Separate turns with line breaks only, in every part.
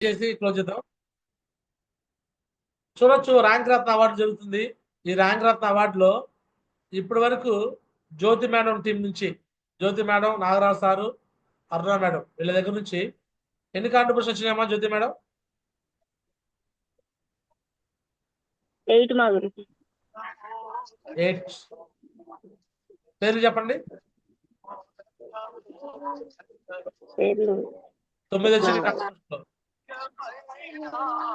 చేసి క్లోజ్ చేద్దాం. చూడొచ్చు ర్యాంక్ రత్న అవార్డు జరుగుతుంది. ఈ ర్యాంక్ రత్న అవార్డులో ఇప్పటి వరకు జ్యోతి మేడం టీం నుంచి Jyoti madam Nagaraju sir Aruna madam వీళ్ళ దగ్గర నుంచి ఎన్ని కాంట్రిబ్యూషన్ వచ్చినాయమ్మా జ్యోతి మేడం?
ఎయిట్ మా గురించి.
ఎయిట్ పేర్లు చెప్పండి. తొమ్మిది వచ్చినాయి contribution లో.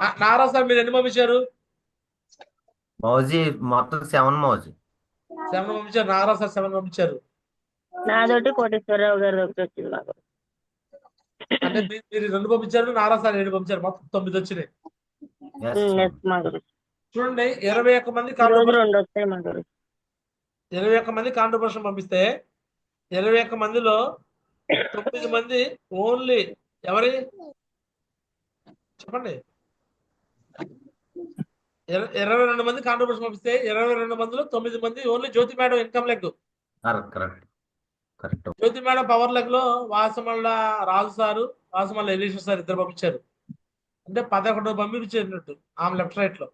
నా- నాగరాజు సార్ మీరు ఎన్ని పంపించారు?
మౌజీ మొత్తం సెవెన్ మౌజీ.
సెవెన్ పంపించారు. నాగరాజు సార్ సెవెన్ పంపించారు.
నాదొకటి కోటేశ్వరరావు గారి ఒకటి వచ్చింది మాకు
అంటే మీరు రెండు పంపించారు నాగరాజు సార్ ఏడు పంపించారు. మొత్తం తొమ్మిది వచ్చినాయి. చూడండి ఇరవై ఒక్క మంది ఇరవై ఒక్క మంది కాంట్రిబ్యూషన్ పంపిస్తే ఇరవై ఒక్క మందిలో తొమ్మిది మంది ఓన్లీ ఎవరి? చెప్పండి. ఇర- ఇరవై రెండు మంది కాంట్రిబ్యూషన్ పంపిస్తే ఇరవై రెండు మందిలో తొమ్మిది మంది only Jyothi madam income leg
correct
Jyothi madam power లెగ్లో Vasamalla Raju sir Vasamalla Eleeshwar sir ఇద్దరు పంపించారు. అంటే పదకొండు పంపించేటట్టు ఆమె లెఫ్ట్ రైట్లో.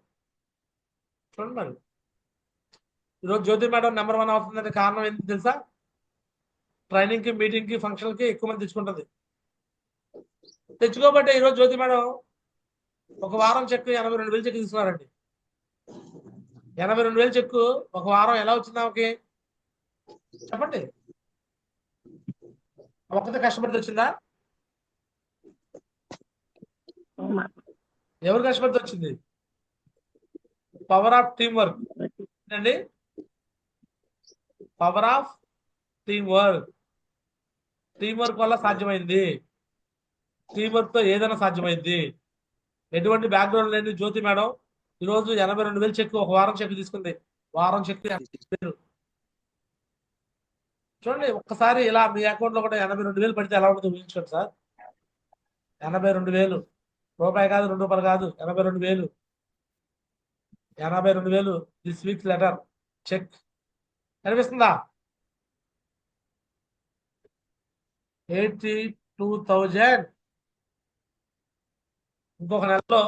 చూడండి మరి. ఈరోజు జ్యోతి మేడం నెంబర్ వన్ అవుతుందంటే కారణం ఏంటి తెలుసా? ట్రైనింగ్కి మీటింగ్కి ఫంక్షన్కి ఎక్కువ మంది తెచ్చుకుంటది. తెచ్చుకోబట్టే ఈరోజు జ్యోతి మేడం ఒక వారం చెక్ ఎనభై రెండు వేలు చెక్ తీసుకున్నారండి. ఎనభై రెండు వేలు చెక్ ఒక వారం ఎలా వచ్చింది ఆమెకి? చెప్పండి. ఒక్కతే కష్టపడితే వచ్చిందా ఎవరు కష్టపడితే వచ్చింది పవర్ ఆఫ్ టీమ్ వర్క్ అండి power of team work team work వల్ల సాధ్యమైంది. టీం వర్క్తో ఏదైనా సాధ్యమైంది. ఎటువంటి బ్యాక్గ్రౌండ్ లేని జ్యోతి మేడం ఈరోజు ఎనభై రెండు వేలు చెక్ ఒక వారం చెక్ తీసుకుంది. వారం చెక్ చూడండి ఒక్కసారి ఇలా మీ అకౌంట్లో కూడా ఎనభై రెండు వేలు పడితే ఎలా ఉంటుంది ఊహించుకోండి సార్. ఎనభై రెండు వేలు. రూపాయి కాదు రెండు రూపాయలు కాదు ఎనభై రెండు వేలు. ఎనభై రెండు వేలు దిస్ వీక్ లెటర్ చెక్ కనిపిస్తుందా? ఎయిటీ టూ థౌజండ్ ఇంకొక నెలలో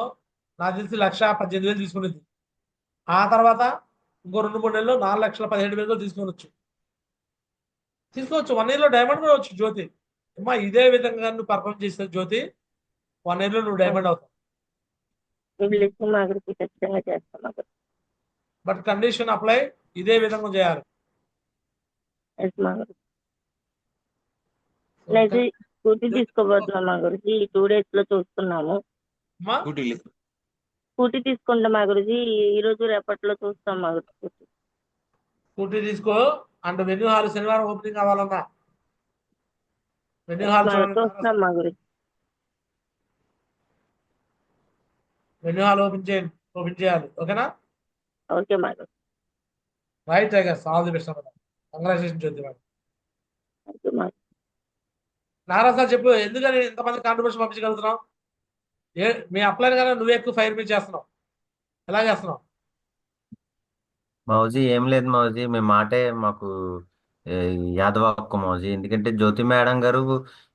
నాకు తెలిసి లక్ష పద్దెనిమిది వేలు తీసుకునేది. ఆ తర్వాత ఇంకో రెండు మూడు నెలలు నాలుగు లక్షల పదిహేడు వేలు తీసుకోవచ్చు తీసుకోవచ్చు వన్ ఇయర్లో డైమండ్ కూడా వచ్చు జ్యోతి. అమ్మా ఇదే విధంగా నువ్వు పర్ఫామ్ చేస్తే జ్యోతి. వన్ ఇయర్లో నువ్వు డైమండ్ అవుతావు. బట్ కండిషన్ అప్లై ఇదే విధంగా చేయాలి.
స్కూటీ తీసుకోబోతున్నాం మా గురించి. ఈ టూ డేస్లో చూస్తున్నాము. స్కూటీ తీసుకుంటాం మా గురించి ఈ రోజు రేపట్లో చూస్తాం మా గురించి
స్కూటీ. తీసుకో. అండ్ వెన్యూ హాల్ శనివారం ఓపెనింగ్ అవ్వాలన్నా వెన్యూ హాల్
చూస్తున్నాం మా గురించి
వెన్యూ హాల్ ఓపెన్ చేయండి. ఓపెన్ చేయాలి. ఓకేనా?
ఓకే మా గురించి
right tigers all the best అన్నమాట congratulation Jyothi madam. Naraj sir చెప్పు ఎందుకని ఇంతమంది కాంట్రిబ్యూషన్ పంపించగలుగుతున్నావు ఏ మీ అప్లైన్ కానీ నువ్వే ఎక్కువ ఫైర్ మీద చేస్తున్నావు. ఎలా చేస్తున్నావు?
మౌజీ ఏం లేదు మౌజీ మీ మాటే మాకు ఏ, యాదవ హక్కు మౌజీ ఎందుకంటే జ్యోతి మేడం గారు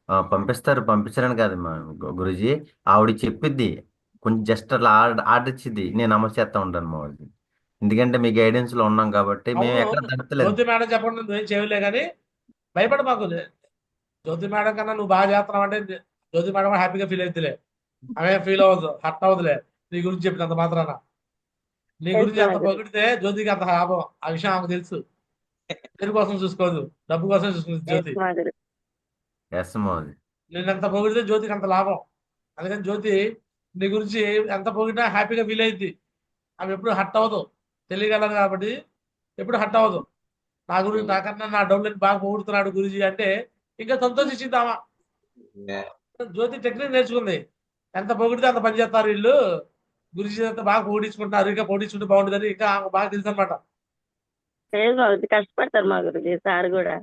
ఆ, పంపిస్తారు. పంపించరని కాదు మా గు- గురూజీ. ఆవిడ చెప్పిద్ది. కొంచెం జస్ట్ అలా ఆర్డర్ ఆర్డర్ ఇచ్చిద్ది. నేను అమలు చేస్తా ఉంటాను మౌజీ ఎందుకంటే మీ గైడెన్స్లో ఉన్నాం కాబట్టి మేము
అవును.
ఎక్కడ తడతలేదు.
జ్యోతి మేడం చెప్పండి నువ్వేం చేయలే కానీ భయపడ మాకు. జ్యోతి మేడం కన్నా నువ్వు బాగా చేస్తున్నావు అంటే జ్యోతి మేడం కూడా హ్యాపీగా ఫీల్ అవుతులే ఆమె ఫీల్ అవ్వదు హట్ అవ్వదులే. నీ గురించి చెప్పినంత మాత్రాన. నీ గురించి అంత పొగిడితే జ్యోతికి అంత లాభం. ఆ విషయం ఆమెకు తెలుసు. పేరు కోసం చూసుకోదు డబ్బు కోసం చూసుకుంది జ్యోతి. నేను ఎంత పొగిడితే జ్యోతికి అంత లాభం. అందుకని జ్యోతి నీ గురించి ఎంత పొగిడినా హ్యాపీగా ఫీల్ అయింది. ఆమె ఎప్పుడు హట్ అవ్వదు. తెలియగలదు కాబట్టి ఎప్పుడు హట్ అవ్వదు. నా గురించి నాకన్నా నా డౌన్లైన్ బాగా పొగుడుతున్నాడు గురుజీ అంటే ఇంకా సంతోషించింది ఆమె. జ్యోతి టెక్నిక్ నేర్చుకుంది. ఎంత పొగిడితే అంత పని చేస్తారు వీళ్ళు. గురుజీ అంతా బాగా పొగిడించుకుంటున్నారు. ఇంకా పొగిడించుకుంటే బాగుంటుందని ఇంకా బాగా తెలుసు అనమాట
గురించి కష్టపడతారు మా గురించి సార్ కూడా.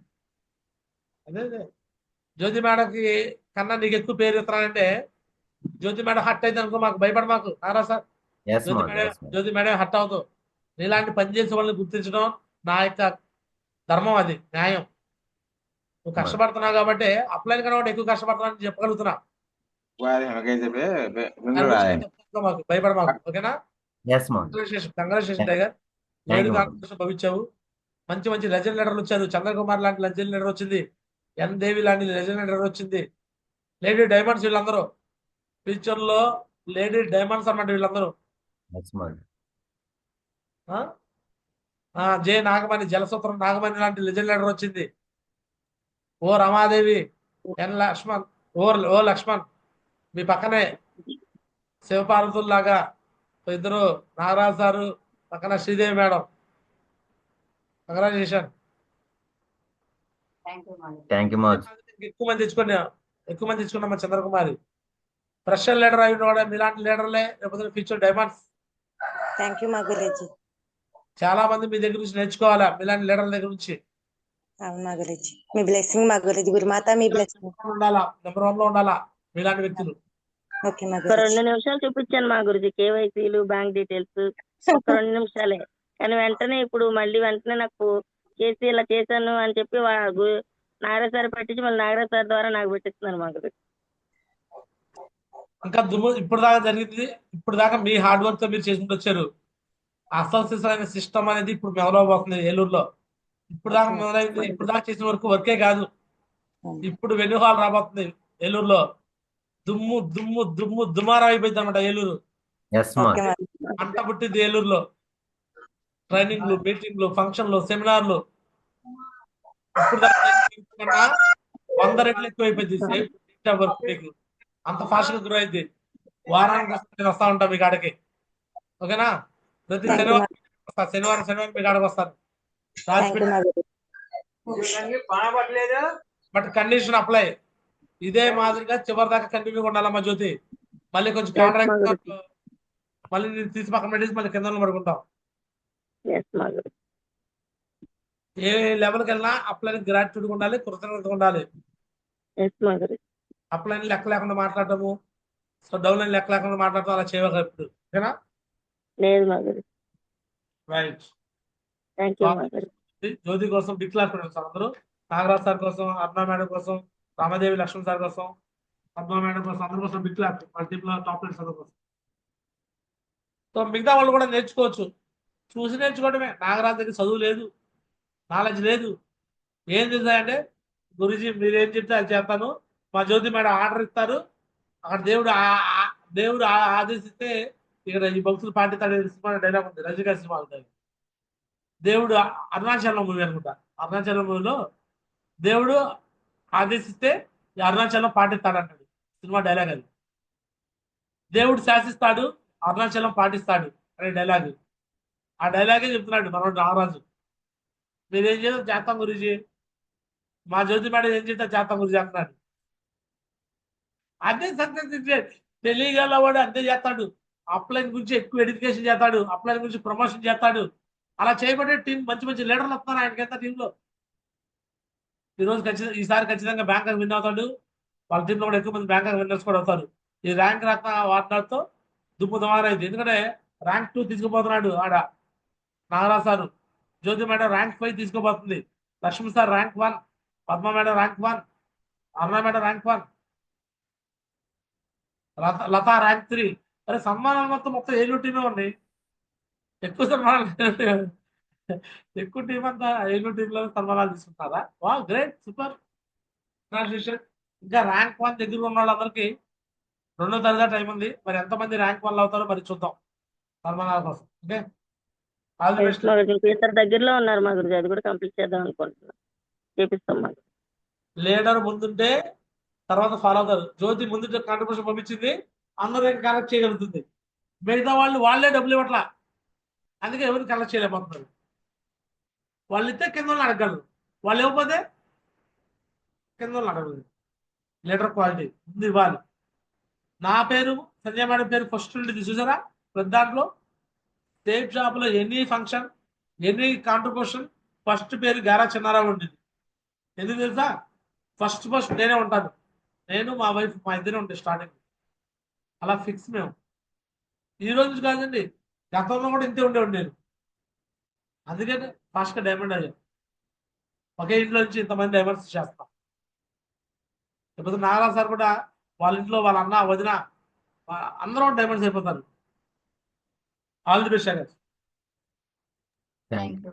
అదే జ్యోతి మేడంకి కన్నా నీకు ఎక్కువ పేరు ఇస్తున్నానంటే జ్యోతి మేడం హట్ అయింది అనుకో మాకు భయపడ మాకు. Nara sir? Jyothi madam Jyothi madam hot అవుతావు. నీలాంటి పని చేసే వాళ్ళని గుర్తించడం నా యొక్క ధర్మం అది న్యాయం. నువ్వు కష్టపడుతున్నావు కాబట్టి అప్లైన్ కన్నా ఎక్కువ కష్టపడుతున్నావు అని చెప్పగలుగుతున్నా.
Guarda, no que se ve, ve,
దాని
vengo
గురించి
a
ఏం చెప్తావు మాకు భయపడ మాకు ఓకేనా కంగ్రాచులేషన్ కంగ్రాచులేషన్ టైగర్ కాంపిటీషన్ భవించావు మంచి మంచి లెజెండ్ లీడర్లు వచ్చారు. చంద్రకుమార్ లాంటి లెజెండ్ లీడర్ వచ్చింది. ఎన్ దేవి లాంటి లెజెండ్ లీడర్ వచ్చింది. లేడీ డైమండ్స్ వీళ్ళందరూ. ఫ్యూచర్లో లేడీ డైమండ్స్ అన్నమాట వీళ్ళందరూ. జే. నాగమణి జలసూత్రం నాగమణి లాంటి లెజెండ్ లీడర్ వచ్చింది. ఓ రమాదేవి ఎన్ లక్ష్మణ్ ఓ ఓ లక్ష్మణ్. మీ పక్కనే శివపార్వతుల్లాగా ఇద్దరు నాగరాజు సారు పక్కన Sridevi madam. Congratulation.
Thank you మోజ్
ఎక్కువ మంది తెచ్చుకున్నా ఎక్కువ మంది తెచ్చుకున్నాం మా చంద్రకుమారి. ప్రెషర్ లీడర్ అయి కూడా మీలాంటి లీడర్లే రేపు ఫ్యూచర్ డైమండ్స్
థ్యాంక్ యూ మా గురూజీ.
చాలా మంది మీ దగ్గర నుంచి నేర్చుకోవాలా మీలాంటి లీడర్ల దగ్గర నుంచి?
మా బ్లెస్సింగ్ మా గురూజీ. గురుమాత మీ బ్లెస్సింగ్
ఉండాలా? నెంబర్ వన్లో ఉండాలా? మీలాంటి వ్యక్తులు.
ఒక రెండు నిమిషాలు చూపించాను మా గురుజీ. కేవైసీలు బ్యాంక్ డీటెయిల్స్ ఒక రెండు నిమిషాలే. కానీ వెంటనే ఇప్పుడు మళ్ళీ వెంటనే నాకు చేసి ఇలా చేశాను అని చెప్పి నాగరాజ్ సార్ పెట్టించి మళ్ళీ నాగరాజ్ సార్ ద్వారా నాకు పెట్టిస్తున్నారు మా గురుజీ.
ఇంకా దుమ్ము ఇప్పుడు దాకా జరిగింది. ఇప్పుడు దాకా మీ హార్డ్ వర్క్తో మీరు చేసుకుంటూ వచ్చారు. అసలు సిస్టమ్ అనేది ఇప్పుడు మొదలవబోతుంది ఏలూరులో. ఇప్పుడు దాకా మొదలైంది. ఇప్పుడు దాకా చేసిన వరకు వర్కే కాదు. ఇప్పుడు వెన్యూ హాల్ రాబోతుంది ఏలూరులో. దుమ్ము దుమ్ము దుమ్ము దుమారం అయిపోయింది అనమాట ఏలూరు. అంట పుట్టింది ఏలూరులో. ట్రైనింగ్లు మీటింగ్లు ఫంక్షన్లు సెమినార్లు ఇప్పుడు కన్నా వంద రెట్లు ఎక్కువ అయిపోయింది సేమ్ వర్క్ మీకు. అంత ఫాస్ట్గా గ్రో అయింది. వారానికి నేను వస్తా ఉంటా మీ కాడకి. ఓకేనా? ప్రతి శనివారం వస్తా. శనివారం శనివారం మీ కాడకి వస్తాను. బట్ కండిషన్ అప్లై ఇదే మాదిరిగా చివరి దాకా కంటిన్యూ ఉండాలమ్మా జ్యోతి. మళ్ళీ కొంచెం కాంట్రాక్ట్. మళ్ళీ నేను తీసి పక్కన పెట్టేసి మళ్ళీ కింద పడుకుంటాం ఏ లెవెల్కి వెళ్ళినా అప్లై గ్రాట్యూడ్ ఉండాలి కృతజ్ఞత ఉండాలి. అప్లైన్ లెక్క లేకుండా మాట్లాడటము సో డౌన్ లైన్ లెక్క లేకుండా మాట్లాడటం అలా చేయవాలి ఇప్పుడు? ఓకేనా? రైట్ జ్యోతి కోసం బిగ్ క్లాస్ సార్ అందరూ. నాగరాజ్ సార్ కోసం అరుణ మేడం కోసం రామదేవి లక్ష్మణ్ సార్ కోసం పద్మ మేడం కోసం అందరి కోసం బిగ్ క్లాస్ వాళ్ళ టాప్ ప్లేయర్స్ అందరి కోసం. సో మిగతా వాళ్ళు కూడా నేర్చుకోవచ్చు. చూసి నేర్చుకోవడమే. నాగరాజు దగ్గర చదువు లేదు నాలెడ్జ్ లేదు. ఏం చేశాయంటే గురుజీ మీరేం చెప్తే అది చేస్తాను. మా జ్యోతి మేడం ఆర్డర్ ఇస్తారు. అక్కడ దేవుడు దేవుడు ఆ- ఆదేశిస్తే ఇక్కడ ఈ భక్తులు పాటిస్తాడు సినిమా డైలాగ్ ఉంది. రజనీకాంత్ సినిమా దేవుడు అరుణాచలం మూవీ అనుకుంటా. అరుణాచలం మూవీలో దేవుడు ఆదేశిస్తే అరుణాచలం పాటిస్తాడు సినిమా డైలాగ్ అది. దేవుడు శాసిస్తాడు అరుణాచలం పాటిస్తాడు అనే డైలాగ్ ఆ డైలాగే చెప్తున్నాడు మనోడు రామరాజు. మీరేం చేస్తాం చేస్తాం గురించి. మా జ్యోతి మేడం ఏం చేస్తా చేస్తాం గురించి అంటున్నాడు. అదే సక్సెస్ తెలియగలవాడు అంతే చేస్తాడు. అప్లైన్ గురించి ఎక్కువ ఎడ్యుకేషన్ చేస్తాడు. అప్లైన్ గురించి ప్రమోషన్ చేస్తాడు. అలా చేయబడే టీం మంచి మంచి లీడర్లు వస్తున్నారు ఆయనకి టీంలో. ఈరోజు ఖచ్చితంగా ఈసారి ఖచ్చితంగా బ్యాంకర్ విన్ అవుతాడు. వాళ్ళ టీంలో కూడా ఎక్కువ మంది బ్యాంకర్ విన్నర్స్ కూడా అవుతారు. ఈ ర్యాంక్ రత్న వాటితో దుమ్ము దుమారైంది. ఎందుకంటే ర్యాంక్ టూ తీసుకుపోతున్నాడు ఆడ Nagaraj sir. Jyothi madam rank five తీసుకోబోతుంది Lakshmi sir rank one Padma madam rank one Aruna madam rank one Latha rank three అరే సన్మానాలు మొత్తం మొత్తం ఏళ్ళు టీమే ఉన్నాయి? ఎక్కువ సన్మానాలు ఎక్కువ టీం అంతా ఏలూరు టీంలో సన్మానాలు తీసుకుంటారా వా గ్రేట్ సూపర్ కంగ్రాచులేషన్ ఇంకా ర్యాంక్ వన్ దగ్గర ఉన్న వాళ్ళందరికీ రెండో తరగతి టైం ఉంది. మరి ఎంతమంది ర్యాంక్ వన్ అవుతారో మరి చూద్దాం. సన్మానాల కోసం ఓకే
దగ్గరలో ఉన్నారు మా అది కూడా కంప్లీట్ చేద్దాం అనుకుంటున్నాం. చేపిస్తాం మా గురుజీ.
లీడర్ ముందుంటే తర్వాత ఫాలో అవుతారు. జ్యోతి ముందు కాంట్రిబ్యూషన్ పంపించింది. అందరూ కలెక్ట్ చేయగలుగుతుంది. మిగతా వాళ్ళు వాళ్ళే డబ్బులు ఇవ్వట్లా. అందుకే ఎవరు కలెక్ట్ చేయలేకపోతున్నారు. వాళ్ళు ఇస్తే కింద వాళ్ళు అడగలరు వాళ్ళు ఇవ్వకపోతే కింద వాళ్ళు అడగలేదు. క్వాలిటీ ముందు ఇవ్వాలి. నా పేరు సంజయ్ మేడం పేరు ఫస్ట్ ఉండేది చూసారా? ప్రతి దాంట్లో సేఫ్ షాప్లో any function any contribution first పేరు గారా చిన్నారావు ఉండేది ఎందుకు తెలుసా? ఫస్ట్ ఫస్ట్ నేనే ఉంటాను. నేను మా వైఫ్ మా ఇద్దరే ఉంటాయి స్టార్టింగ్ అలా ఫిక్స్ మేము. ఈ రోజు కాదండి గతంలో కూడా ఇంతే ఉండేవాడు నేను అందుకని ఫాస్ట్గా డైమండ్ అయ్యాను ఒకే ఇంట్లో నుంచి ఇంతమంది డైమండ్స్ చేస్తాం. లేకపోతే నారా సార్ కూడా వాళ్ళ ఇంట్లో వాళ్ళ అన్న వదిన అందరూ అందరం డైమండ్స్ అయిపోతారు. All the best
thank